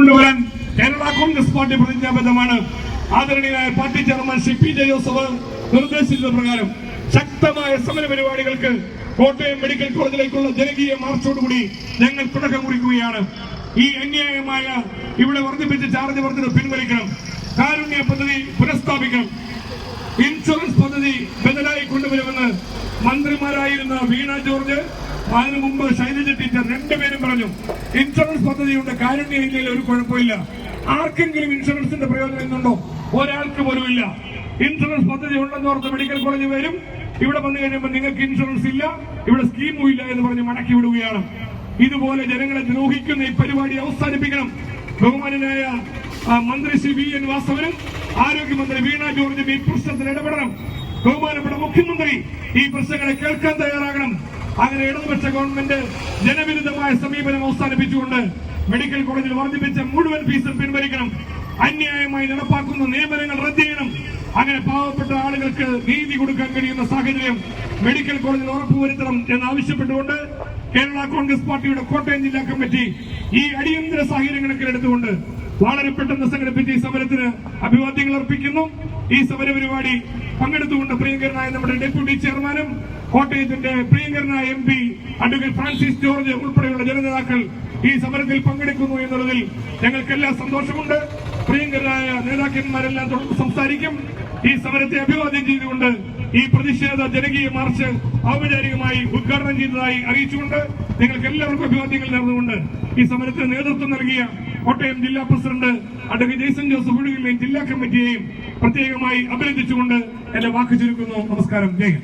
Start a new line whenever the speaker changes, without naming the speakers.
കൊണ്ടുവരാൻ കേരള കോൺഗ്രസ് പാർട്ടി പ്രതിജ്ഞാബദ്ധമാണ്. ആദരണീയനായ party chairman Shri P J Joseph നിർദ്ദേശിച്ചത് പ്രകാരം ശക്തമായ സമര പരിപാടികൾക്ക് കോട്ടയം മെഡിക്കൽ കോളേജിലേക്കുള്ള ജനകീയ മാർച്ചോടുകൂടി ഞങ്ങൾ തുടക്കം കുറിക്കുകയാണ്. ഈ അന്യായമായ ഇവിടെ വർദ്ധിപ്പിച്ച ചാർജ് വർദ്ധന പിൻവലിക്കണം. കാരുണ്യ പദ്ധതി പുനഃസ്ഥാപിക്കണം ഇൻഷുറൻസ് പദ്ധതി ബദലായി കൊണ്ടുവരുമെന്ന് മന്ത്രിമാരായിരുന്ന വീണ ജോർജ് അതിനു മുമ്പ് ശൈലജ ടീച്ചർ രണ്ടുപേരും പറഞ്ഞു. ഇൻഷുറൻസ് പദ്ധതിയുണ്ട് കാരുണ്യ ഇല്ലയിൽ ഒരു കുഴപ്പമില്ല. ആർക്കെങ്കിലും ഇൻഷുറൻസിന്റെ പ്രയോജനം ഇന്നുണ്ടോ? ഒരാൾക്ക് പോലും ഇല്ല. ഇൻഷുറൻസ് പദ്ധതി ഉണ്ടെന്ന് ഓർത്ത് മെഡിക്കൽ കോളേജ് വരും. ഇവിടെ വന്നു കഴിയുമ്പോൾ നിങ്ങൾക്ക് ഇൻഷുറൻസ് ഇല്ല. ഇവിടെ സ്കീമും ഇല്ല എന്ന് പറഞ്ഞ് മടക്കി വിടുകയാണ്. ഇതുപോലെ ജനങ്ങളെ ദ്രോഹിക്കുന്ന ഈ പരിപാടി അവസാനിപ്പിക്കണം. ബഹുമാനനായ ആ, മന്ത്രി സി വി എൻ വാസവനും ആരോഗ്യമന്ത്രി വീണ ജോർജും ഈ പ്രശ്നത്തിൽ ഇടപെടണം. ബഹുമാനപ്പെട്ട മുഖ്യമന്ത്രി ഈ പ്രശ്നങ്ങളെ കേൾക്കാൻ തയ്യാറാകണം. അങ്ങനെ ഇടതുപക്ഷ ഗവൺമെന്റ് ജനവിരുദ്ധമായ സമീപനം അവസാനിപ്പിച്ചുകൊണ്ട് മെഡിക്കൽ കോളേജിൽ വർദ്ധിപ്പിച്ച മുഴുവൻ ഫീസും പിൻവലിക്കണം. അന്യായമായി നടപ്പാക്കുന്ന നിയമനങ്ങൾ റദ്ദ് ചെയ്യണം. അങ്ങനെ പാവപ്പെട്ട ആളുകൾക്ക് നീതി കൊടുക്കാൻ കഴിയുന്ന സാഹചര്യം മെഡിക്കൽ കോളേജിൽ ഉറപ്പുവരുത്തണം എന്ന് ആവശ്യപ്പെട്ടുകൊണ്ട് കേരള കോൺഗ്രസ് പാർട്ടിയുടെ കോട്ടയം ജില്ലാ കമ്മിറ്റി ഈ അടിയന്തര സാഹചര്യം കണക്കിലെടുത്തുകൊണ്ട് വളരെ പെട്ടെന്ന് സംഘടിപ്പിച്ച ഈ സമരത്തിന് അഭിവാദ്യങ്ങൾ അർപ്പിക്കുന്നു. ഈ സമര പരിപാടി പങ്കെടുത്തുകൊണ്ട് പ്രിയങ്കരനായ നമ്മുടെ ഡെപ്യൂട്ടി ചെയർമാനും കോട്ടയത്തിന്റെ പ്രിയങ്കരനായ M P advocate Francis George ഉൾപ്പെടെയുള്ള ജനനേതാക്കൾ ഈ സമരത്തിൽ പങ്കെടുക്കുന്നു എന്നുള്ളതിൽ ഞങ്ങൾക്കെല്ലാം സന്തോഷമുണ്ട്. പ്രിയങ്കരനായ നേതാക്കന്മാരെല്ലാം തുടർന്ന് സംസാരിക്കും. ഈ സമരത്തെ അഭിവാദ്യം ചെയ്തുകൊണ്ട് ഈ പ്രതിഷേധ ജനകീയ മാർച്ച് ഔപചാരികമായി ഉദ്ഘാടനം ചെയ്തതായി അറിയിച്ചുകൊണ്ട് നിങ്ങൾക്ക് എല്ലാവർക്കും അഭിവാദ്യങ്ങൾ നേർന്നുകൊണ്ട് ഈ സമരത്തിന് നേതൃത്വം നൽകിയ കോട്ടയം ജില്ലാ പ്രസിഡന്റ് അഡ്വക്കേറ്റ് ജെയ്സൺ ജോസഫ് ഒഴുകിലെയും ജില്ലാ കമ്മിറ്റിയെയും പ്രത്യേകമായി അഭിനന്ദിച്ചുകൊണ്ട് എന്റെ വാക്ക് ചുരുക്കുന്നു. നമസ്കാരം. ജയ്